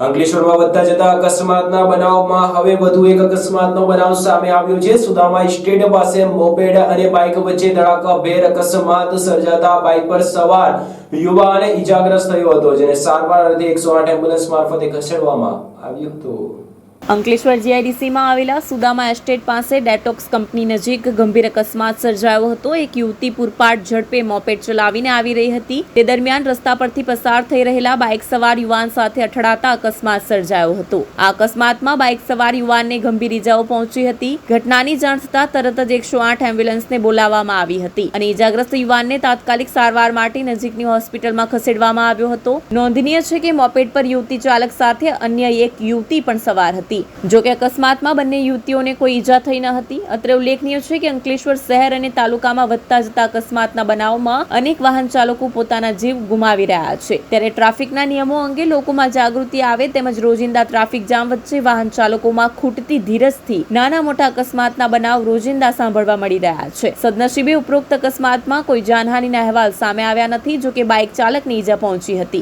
અંકલેશ્વરમાં વધતા જતા અકસ્માતના બનાવમાં હવે વધુ એક અકસ્માતનો બનાવ સામે આવ્યો છે. સુદામા સ્ટેટ પાસે મોપેડ અને બાઇક વચ્ચે ધડાકાભેર અકસ્માત સર્જાતા બાઇક પર સવાર યુવાને ઈજાગ્રસ્ત થયો હતો, જેને સારવાર અર્થે એકસો આઠ એમ્બ્યુલન્સ મારફતે ખસેડવામાં આવ્યો હતો. અંકલેશ્વર જીઆઈડીસીમાં આવેલા સુદામા એસ્ટેટ પાસે ડેટોક્સ કંપની નજીક ગંભીર અકસ્માત સર્જાયો હતો. એક યુવતી પૂરપાટ ઝડપે મોપેટ ચલાવીને આવી રહી હતી. તે દરમિયાન રસ્તા પરથી પસાર થઈ રહેલા બાઇક સવાર યુવાન સાથે અથડાતા અકસ્માત સર્જાયો હતો. આ અકસ્માતમાં બાઇક સવાર યુવાનને ગંભીર ઇજાઓ પહોંચી હતી. ઘટનાની જાણ થતાં તરત જ એકસો આઠ એમ્બ્યુલન્સને બોલાવવામાં આવી હતી અને ઇજાગ્રસ્ત યુવાનને તાત્કાલિક સારવાર માટે નજીકની હોસ્પિટલમાં ખસેડવામાં આવ્યો હતો. નોંધનીય છે કે મોપેટ પર યુવતી ચાલક સાથે અન્ય એક યુવતી પણ સવાર હતી. જો કે અકસ્માતમાં બંને યુવતીઓને કોઈ ઈજા થઈ ન હતી. અત્રે ઉલ્લેખનીય છે કે અંકલેશ્વર શહેર અને તાલુકામાં વધતા જતા અકસ્માતના બનાવમાં અનેક વાહન ચાલકો પોતાના જીવ ગુમાવી રહ્યા છે. ત્યારે ટ્રાફિકના નિયમો અંગે લોકોમાં જાગૃતિ આવે તેમજ રોજિંદા ટ્રાફિક જામ વચ્ચે વાહન ચાલકોમાં ખૂટતી ધીરજથી નાના મોટા અકસ્માતના બનાવ રોજિંદા સાંભળવા મળી રહ્યા છે. સદનસીબે ઉપરોક્ત અકસ્માતમાં કોઈ જાનહાનિના અહેવાલ સામે આવ્યા નથી, જો કે બાઇક ચાલકને ઈજા પહોંચી હતી.